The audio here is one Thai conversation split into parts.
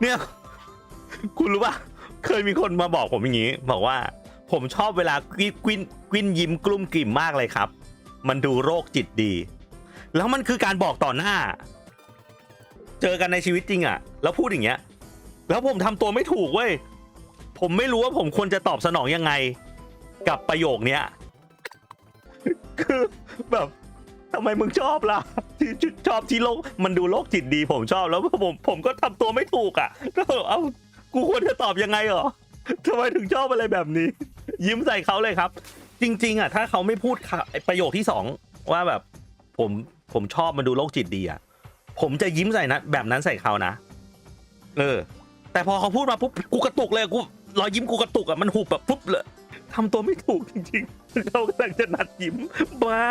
เนี่ย คุณรู้ป่ะ เคยมีคนมาบอกผมอย่างนี้ บอกว่า ผมชอบเวลากวินกวินกวินยิ้มกลุ้มกลิ่มมากเลยครับ มันดูโรคจิตดี แล้วมันคือการบอกต่อหน้า เจอกันในชีวิตจริงอะแล้วพูดอย่างเงี้ย แล้วผมทำตัวไม่ถูกเว้ยผมไม่รู้ว่าผมควรจะตอบสนองยังไง กับประโยคเนี้ย คือแบบทำไมมึงชอบล่ะ ที่ชอบที่โลกมันดูโลกจิตดีผมชอบแล้วผมผมก็ทำตัวไม่ถูกอะแล้วเอ้ากูควรจะตอบยังไงเหรอทำไมถึงชอบอะไรแบบนี้ ยิ้มใส่เขาเลยครับ จริง ๆ อะ ถ้าเขาไม่พูดค่ะประโยคที่สองว่าแบบ ผมผมชอบมันดูโลกจิตดีอะผมจะยิ้มใส่นะแบบนั้นใส่เขานะเออ แต่พอเขาพูดมาปุ๊บกูกระตุกเลยกูรอยยิ้มกูกระตุกอะมันหุบแบบปุ๊บเลยทำตัวไม่ถูกจริงๆเขากำลังจะนัดยิ้มบ้า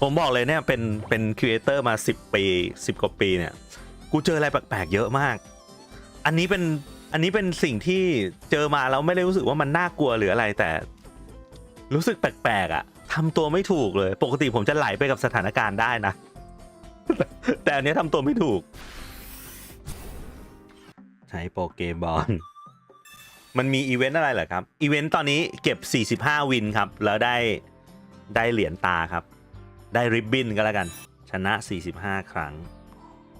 ผมบอกเลยเนี่ยเป็นเป็นครีเอเตอร์มา 10 ปี 10 กว่าปีเนี่ย กูเจออะไรแปลกๆเยอะมาก อันนี้เป็นอันนี้เป็นสิ่งที่เจอมาแล้วไม่ได้รู้สึกว่ามันน่ากลัวหรืออะไรแต่ รู้สึกแปลกๆอะ่ะทำตัวไม่ถูกเลย ปกติผมจะไหลไปกับสถานการณ์ได้นะ แต่อันนี้ทำตัวไม่ถูก ใช้โปเกบอลมันมีอีเวนต์อะไรเหรอครับ อีเวนต์ตอนนี้เก็บ 45 วินครับ แล้วได้ได้เหรียญตาครับ ได้ริบบิ้นก็แล้วกัน ชนะ 45 ครั้ง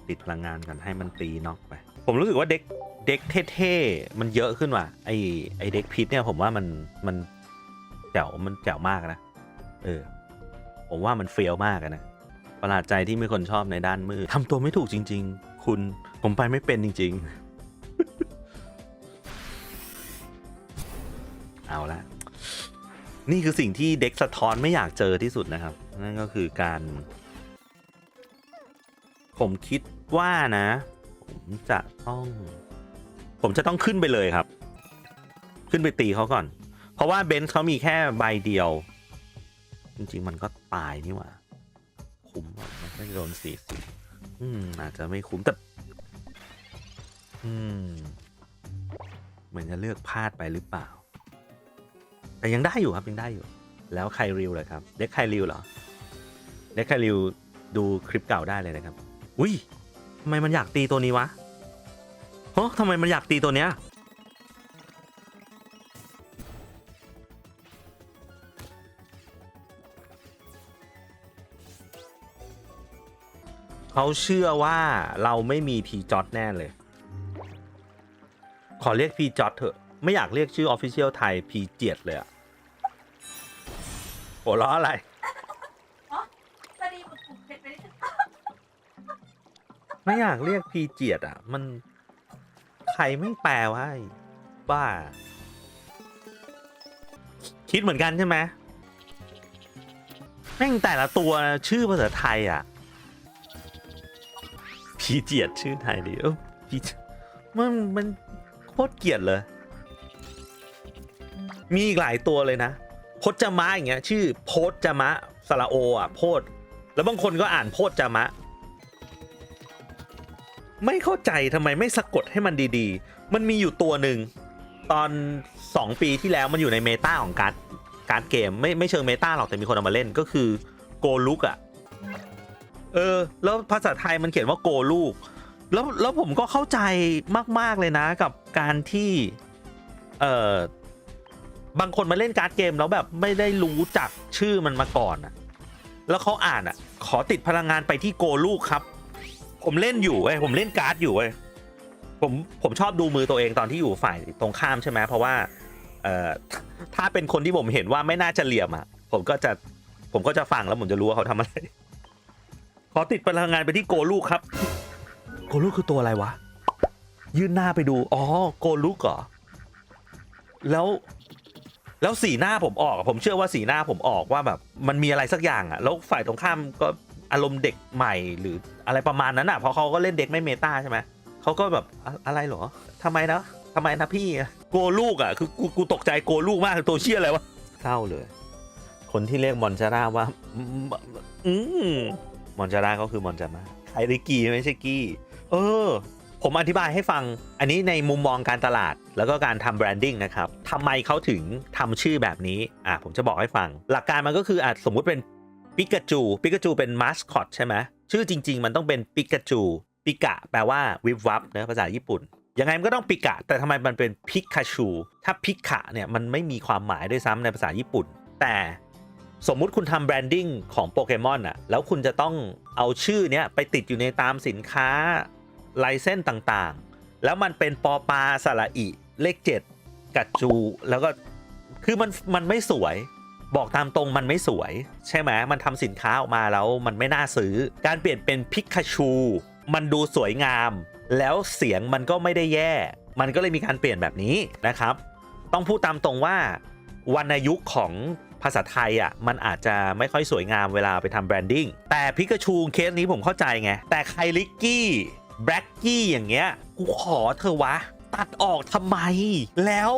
ติดพลังงานกันให้มันตีน็อกไป ผมรู้สึกว่าเด็กเด็กเท่ๆ มันเยอะขึ้นว่ะไอไอเด็กพิษเนี่ยผมว่ามันมันแจ๋วมันแจ๋วมากนะ เออ ผมว่ามันเฟี้ยวมากนะประหลาดใจที่มีคนชอบในด้านมือทำตัวไม่ถูกจริง ๆ คุณผมไปไม่เป็นจริง ๆ เอาละนี่คือสิ่งที่เด็กสะท้อนไม่อยากเจอที่สุดนะครับ นั่นก็คือการ ผมคิดว่านะ ผมจะต้อง ผมจะต้องขึ้นไปเลยครับ ขึ้นไปตีเขาก่อน เพราะว่าเบนซ์เขามีแค่ใบเดียว จริง ๆ มันก็ตายนี่หว่า คุ้มมันไม่โดนสี่สิบอืมอาจจะไม่คุ้มแต่อืมเหมือนจะเลือกพลาดไปหรือเปล่า แต่ยังได้อยู่ครับยังได้อยู่ แล้วใครริวเลยครับ เด็กใครริวเหรอ เด็กใครริวดูคลิปเก่าได้เลยนะครับ อุ้ยทำไมมันอยากตีตัวนี้วะเฮ้ทำไมมันอยากตีตัวเนี้ยเขาเชื่อว่าเราไม่มีพีจอดแน่เลย ขอเรียกพีจอดเถอะ ไม่อยากเรียกชื่อออฟฟิเชียลไทยพีเจียดเลยอะหัวเราะอะไร ไม่อยากเรียกพีเจียดอะ มัน ใครไม่แปลว่าไอ้บ้า คิดเหมือนกันใช่ไหมแม่งแต่ละตัวชื่อภาษาไทยอะ พีเจียดชื่อไทยดิเออพียดมันมันโคตรเกลียดเลย มีอีกหลายตัวเลยนะพจมะอย่างเงี้ย ชื่อโพจมะสระโออะโพดแล้วบางคนก็อ่านโพจมะ ไม่เข้าใจทำไมไม่สะกดให้มันดีๆ มันมีอยู่ตัวหนึ่งตอน 2 ปีที่แล้วมันอยู่ในเมตาของการ์ดการ์ดเกมไม่ไม่เชิงเมตาหรอกแต่มีคนเอามาเล่นก็คือโกลุกอะ่ะเออ แล้วภาษาไทยมันเขียนว่าโกลูก แล้วแล้วผมก็เข้าใจมาก ๆ เลยนะกับการที่ เออบางคนมาเล่นการ์ดเกมแล้วแบบไม่ได้รู้จักชื่อมันมาก่อนอะแล้วเขาอ่านอะขอติดพลังงานไปที่โกลูกครับ ผมเล่นอยู่เว้ยผมเล่นการ์ดอยู่เว้ยผมผมชอบดูมือตัวเองตอนที่อยู่ฝ่ายตรงข้ามใช่ไหมเพราะว่าเอ่อถ้าเป็นคนที่ผมเห็นว่าไม่น่าจะเหลี่ยมอะ ผมก็จะผมก็จะฟังแล้วผมจะรู้ว่าเขาทำอะไร ขอติดพลังงานไปที่โกลูกครับ โกลูกคือตัวอะไรวะ ยื่นหน้าไปดู อ๋อ โกลูกเหรอ แล้ว แล้วสีหน้าผมออก ผมเชื่อว่าสีหน้าผมออกว่าแบบ มันมีอะไรสักอย่างอะ แล้วฝ่ายตรงข้ามก็ อารมณ์เด็กใหม่หรืออะไรประมาณนั้นอะเพราะเขาก็เล่นเด็กไม่เมตาใช่ไหมเขาก็แบบอะไรหรอทำไมนะทำไมนะพี่อะโกลูกอะคือกูกูตกใจโกลูกมากตัวเชี่ยอะไรวะเศร้าเลย คนที่เรียกมอนจาร่าว่าอืมอืมอนจาร่าก็คือมอนจาม่าไคริกีไม่ใช่กี้ เออ ผมอธิบายให้ฟัง อันนี้ในมุมมองการตลาด แล้วก็การทำแบรนดิ้งนะครับทำไมเขาถึงทำชื่อแบบนี้ อะผมจะบอกให้ฟัง หลักการมันก็คืออะสมมุติเป็น ปิกาจูปิกาจูเป็นมาสคอตใช่ไหมชื่อจริง ๆ มันต้องเป็นปิกาจูปิกะแปลว่าวิบวับนะภาษาญี่ปุ่นยังไงมันก็ต้องปิกะ แต่ทำไมมันเป็นพิกาชู ถ้าพิกะเนี่ยมันไม่มีความหมายด้วยซ้ำในภาษาญี่ปุ่น แต่สมมุติคุณทำแบรนดิ้งของโปเกมอนอะแล้วคุณจะต้องเอาชื่อเนี้ยไปติดอยู่ในตามสินค้าลายเส้นต่างๆ แล้วมันเป็นปอปาสระอิ เลขเจ็ดกัดจู แล้วก็คือมันมันไม่สวย บอกตามตรงมันไม่สวย ใช่ไหมมันทำสินค้าออกมาแล้วมันไม่น่าซื้อ การเปลี่ยนเป็นพิกาชูมันดูสวยงาม แล้วเสียงมันก็ไม่ได้แย่ มันก็เลยมีการเปลี่ยนแบบนี้นะครับ ต้องพูดตามตรงว่าวรรณยุกของภาษาไทยอะมันอาจจะไม่ค่อยสวยงามเวลาไปทำแบรนดิ้งแต่พิกาชูเคสนี้ผมเข้าใจไง แต่ไคลิกกี้แบล็กกี้อย่างเงี้ยกูขอเธอวะ ตัดออกทำไม แล้ว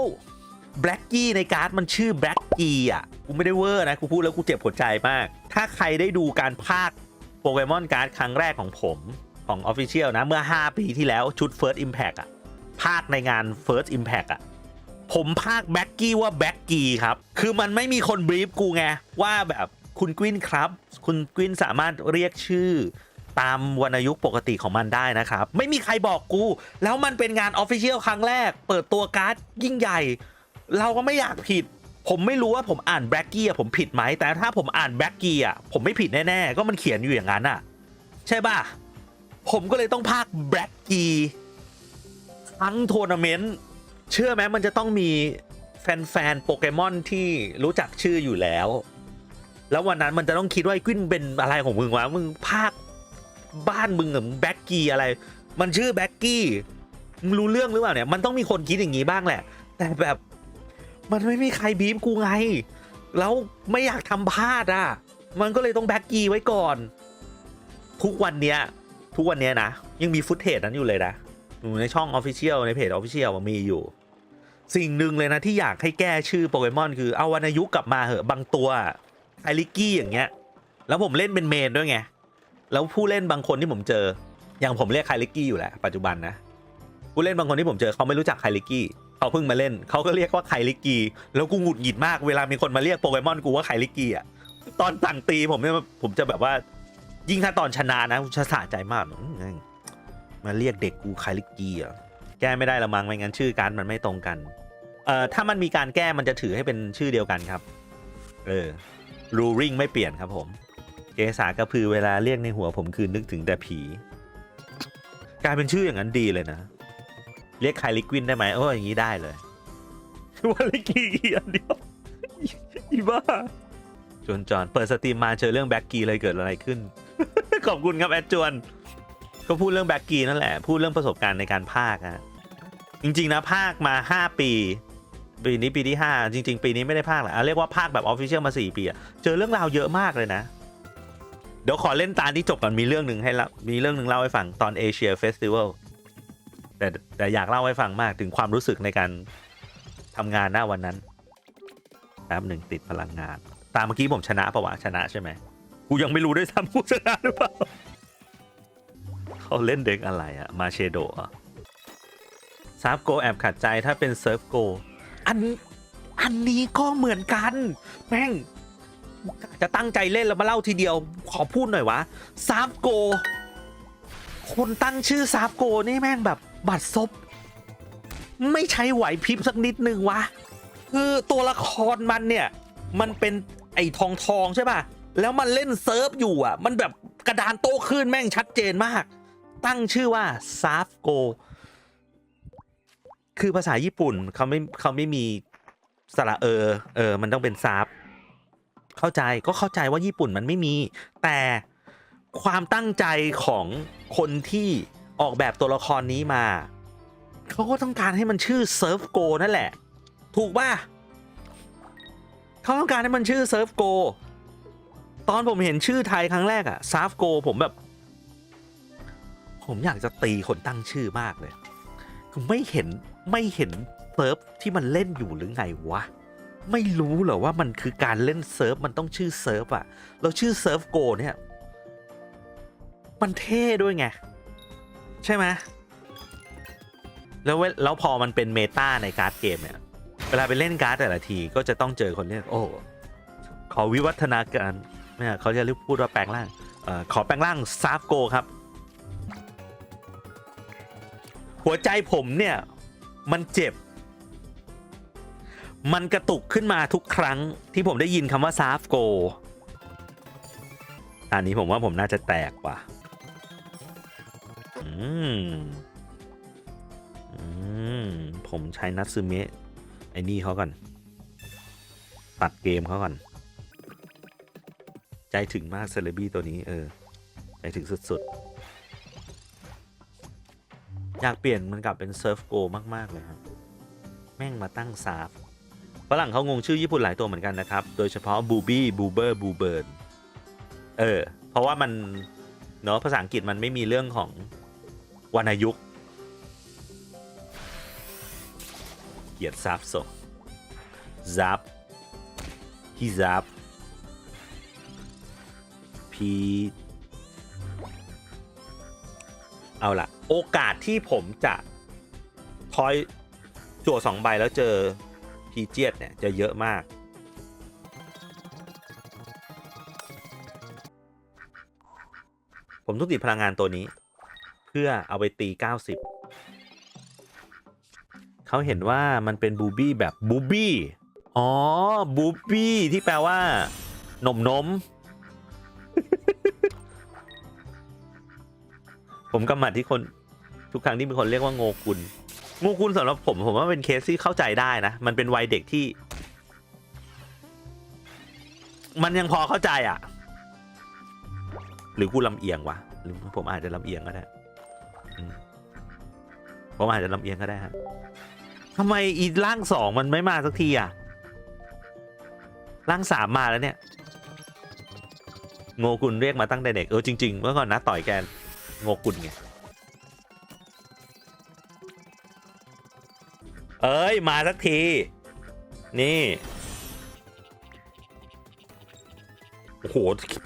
แบล็กกี้ในการ์ดมันชื่อแบล็กกี้อะกูไม่ได้เวอร์นะกูพูดแล้วกูเจ็บหัวใจมาก ถ้าใครได้ดูการพากย์โปเกมอนการ์ดครั้งแรกของผมของ Official นะ เมื่อ 5 ปีที่แล้วชุด First Impact อะภาคในงาน First Impact อะผมภาคแบ็กกี้ว่าแบ็กกี้ครับ คือมันไม่มีคนบรีฟกูไง ว่าแบบคุณกวินครับ คุณกวินสามารถเรียกชื่อตามวรรณยุกปกติของมันได้นะครับ ไม่มีใครบอกกู แล้วมันเป็นงานออฟฟิเชียลครั้งแรก เปิดตัวการ์ดยิ่งใหญ่ เราก็ไม่อยากผิด ผมไม่รู้ว่าผมอ่านแบล็กกี้อะผมผิดไหม แต่ถ้าผมอ่านแบล็กกี้อะผมไม่ผิดแน่ๆ ก็มันเขียนอยู่อย่างนั้นอะใช่ป่ะ ผมก็เลยต้องพากแบล็กกี้ทั้งทัวร์นาเมนต์เชื่อไหมมันจะต้องมีแฟนๆโปเกมอนที่รู้จักชื่ออยู่แล้ว แล้ววันนั้นมันจะต้องคิดว่าไอ้กวินเป็นอะไรของมึงวะ มึงภาคบ้านมึงกับแบ็กกี้อะไร มันชื่อแบ็กกี้มึงรู้เรื่องหรือเปล่าเนี่ย มันต้องมีคนคิดอย่างนี้บ้างแหละ แต่แบบ มันไม่มีใครบีบกูไง แล้วไม่อยากทำพลาดอะ มันก็เลยต้องแบ็กกี้ไว้ก่อน ทุกวันเนี้ย ทุกวันเนี้ยนะ ยังมีฟุตเทจนั้นอยู่เลยนะอยู่ในช่อง Official ในเพจ Official มันมีอยู่ สิ่งหนึ่งเลยนะที่อยากให้แก้ชื่อโปเกมอนคือเอาวรรณยุกกลับมาเหอะบางตัวไอริกกี้อย่างเงี้ย แล้วผมเล่นเป็นเมนด้วยไง แล้วผู้เล่นบางคนที่ผมเจอ อย่างผมเรียกไคลิกกี้อยู่แหละปัจจุบันนะ ผู้เล่นบางคนที่ผมเจอเขาไม่รู้จักไคลิกกี้ เขาเพิ่งมาเล่น เขาก็เรียกว่าไคลิกี แล้วกูหงุดหงิดมากเวลามีคนมาเรียกโปเกมอนกูว่าไคลิกีอะตอนสั่งตีผมเนี่ยผมจะแบบว่า ยิ่งถ้าตอนชนะนะผมจะสะใจมากอื้อหือมาเรียกเด็กกูไคลิกีอะแก้ไม่ได้ละมั้งไม่งั้นชื่อการมันไม่ตรงกันเอ่อถ้ามันมีการแก้มันจะถือให้เป็นชื่อเดียวกันครับเออรูริงไม่เปลี่ยนครับผม เกษากระพือเวลาเรียกในหัวผมคือนึกถึงแต่ผี กลายเป็นชื่ออย่างนั้นดีเลยนะ เรียกไคลิกวินได้ไหมโอ้ยอย่างนี้ได้เลยว่าลิกีอันเดียวอีบ้าจวนจอนเปิดสตรีมมาเจอเรื่องแบ็กกีเลยเกิดอะไรขึ้น ขอบคุณครับแอดจวนก็พูดเรื่องแบ็กกีนั่นแหละ พูดเรื่องประสบการณ์ในการพากย์อะจริง ๆ นะพากย์มา 5 ปี ปีนี้ปีที่ 5 จริง ๆ ปีนี้ไม่ได้พากย์แหละอะเรียกว่าพากย์แบบออฟฟิเชียลมา 4 ปีอะเจอเรื่องราวเยอะมากเลยนะ เดี๋ยวขอเล่นตาที่จบก่อนมีเรื่องหนึ่งให้เล่ามีเรื่องหนึ่งเล่าให้ฟังตอนเอเชียเฟสติวัล แต่แต่อยากเล่าให้ฟังมากถึงความรู้สึกในการทำงานหน้าวันนั้นแป๊บหนึ่งติดพลังงาน ตามเมื่อกี้ผมชนะปะวะชนะใช่ไหมกูยังไม่รู้ด้วยซ้ำกูชนะหรือเปล่าเขาเล่นเด็กอะไรอะมาเชโดอะซาฟโกแอบขัดใจถ้าเป็นเซิร์ฟโกอันอันนี้ก็เหมือนกันแม่งจะตั้งใจเล่นแล้วมาเล่าทีเดียว ขอพูดหน่อยวะซาฟโกคนตั้งชื่อซาฟโกนี่แม่งแบบ บัดซบไม่ใช้ไหวพริบสักนิดนึงวะ คือตัวละครมันเนี่ย มันเป็นไอ้ทองทองใช่ป่ะ แล้วมันเล่นเซิร์ฟอยู่อะ มันแบบกระดานโต้คลื่นแม่งชัดเจนมาก ตั้งชื่อว่าซาฟโกคือภาษาญี่ปุ่นเขาไม่เขาไม่มีสระเออ เออ มันต้องเป็นซาฟเข้าใจก็เข้าใจว่าญี่ปุ่นมันไม่มี แต่ความตั้งใจของคนที่ ออกแบบตัวละครนี้มา เขาก็ต้องการให้มันชื่อเซิร์ฟโกนั่นแหละ ถูกป่ะเขาต้องการให้มันชื่อเซิร์ฟโกตอนผมเห็นชื่อไทยครั้งแรกอะซาฟโกผมแบบ ผมอยากจะตีคนตั้งชื่อมากเลยคือไม่เห็นไม่เห็นเซิร์ฟที่มันเล่นอยู่หรือไงวะ ไม่รู้เหรอว่ามันคือการเล่นเซิร์ฟมันต้องชื่อเซิร์ฟอะแล้วชื่อเซิร์ฟโกเนี่ย มันเท่ด้วยไง ใช่ไหมแล้วเวแล้วพอมันเป็นเมตาในการ์ดเกมเนี่ยเวลาไปเล่นการ์ดแต่ละทีก็จะต้องเจอคนเรียกโอ้ขอวิวัฒนาการเนี่ยเขาจะเรียกพูดว่าแปลงร่างเอ่อขอแปลงร่างซาฟโกครับ หัวใจผมเนี่ยมันเจ็บ มันกระตุกขึ้นมาทุกครั้งที่ผมได้ยินคำว่าซาฟโกอันนี้ผมว่าผมน่าจะแตกว่ะ อืมอืมผมใช้นัตซึเมะไอ้นี่เขาก่อน ตัดเกมเขาก่อน ใจถึงมากเซเลบี้ตัวนี้ เออ ใจถึงสุดๆ อยากเปลี่ยนมันกลับเป็นเซิร์ฟโกมาก ๆ เลยครับ แม่งมาตั้งซาฟฝรั่งเขางงชื่อญี่ปุ่นหลายตัวเหมือนกันนะครับ โดยเฉพาะบูบี้บูเบอร์บูเบิร์นเออ เพราะว่ามัน เนาะภาษาอังกฤษมันไม่มีเรื่องของ วรรณยุกเกียรติซับโซซับพี่ซับพีเอาล่ะ โอกาสที่ผมจะทอยจั่วสองใบแล้วเจอพีเจียดเนี่ย จะเยอะมาก ผมต้องติดพลังงานตัวนี้ พื่อเอาไปตี 90 เขาเห็นว่ามันเป็นบูบี้แบบบูบี้ อ๋อ บูบี้ที่แปลว่า นมนม ผมกำหมัดที่คนทุกครั้งที่มีคนเรียกว่าโงกุลโงกุลสำหรับผม ผมว่าเป็นเคสที่เข้าใจได้นะ มันเป็นวัยเด็กที่ มันยังพอเข้าใจอะ หรือกูลำเอียงวะ หรือผมอาจจะลำเอียงก็ได้ ผมอาจจะลำเอียงก็ได้ฮะทำไมอีร่างสองมันไม่มาสักทีอะร่างสามมาแล้วเนี่ย โงกุลเรียกมาตั้งแต่เด็ก เออจริงๆเมื่อก่อนนะต่อยแกโงกุลไงเอ้ย มาสักที นี่ โอ้โห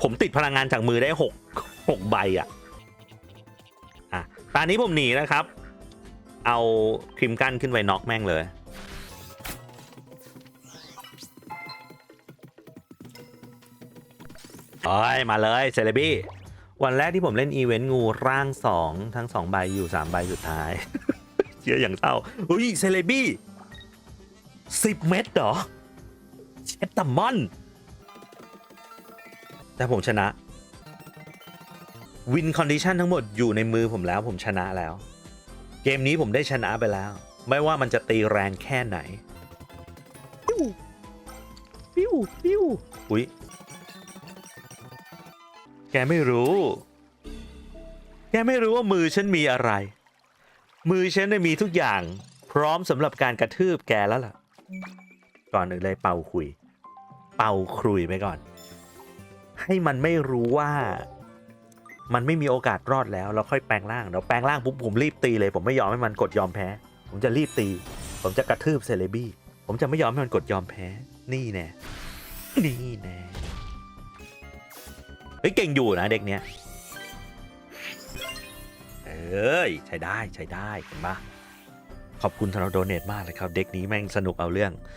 ผมติดพลังงานจากมือได้หกหกใบอะ่ะ ตอนนี้ผมหนีนะครับ เอาครีมกั้นขึ้นไปน็อกแม่งเลยเอ้ย มาเลยเซเลบี้วันแรกที่ผมเล่นอีเวนต์งูร่างสองทั้งสองใบอยู่สามใบสุดท้าย เชื่ออย่างเศร้าเฮ้ยเซเลบี้สิบเม็ดเหรอเชตตัมมอน แต่ผมชนะ วินคอนดิชันทั้งหมดอยู่ในมือผมแล้วผมชนะแล้ว เกมนี้ผมได้ชนะไปแล้ว ไม่ว่ามันจะตีแรงแค่ไหน ปิ้ว ปิ้ว ปิ้ว อุ๊ย แกไม่รู้ แกไม่รู้ว่ามือฉันมีอะไร มือฉันได้มีทุกอย่าง พร้อมสำหรับการกระทืบแกแล้วล่ะ ก่อนอื่นเลยเป่าคุย เป่าครุยไปก่อน ให้มันไม่รู้ว่า มันไม่มีโอกาสรอดแล้วเราค่อยแปลงร่างเดี๋ยวแปลงร่างปุ๊บผมรีบตีเลย ผมไม่ยอมให้มันกดยอมแพ้ ผมจะรีบตี ผมจะกระทืบเซเลบี้ผมจะไม่ยอมให้มันกดยอมแพ้ นี่แน่นี่แน่เฮ้ยเก่งอยู่นะเด็กเนี้ยเอ้ยใช้ได้ใช้ได้เห็นปะขอบคุณสำหรับโดเนทมากเลยครับ เด็กนี้แม่งสนุกเอาเรื่อง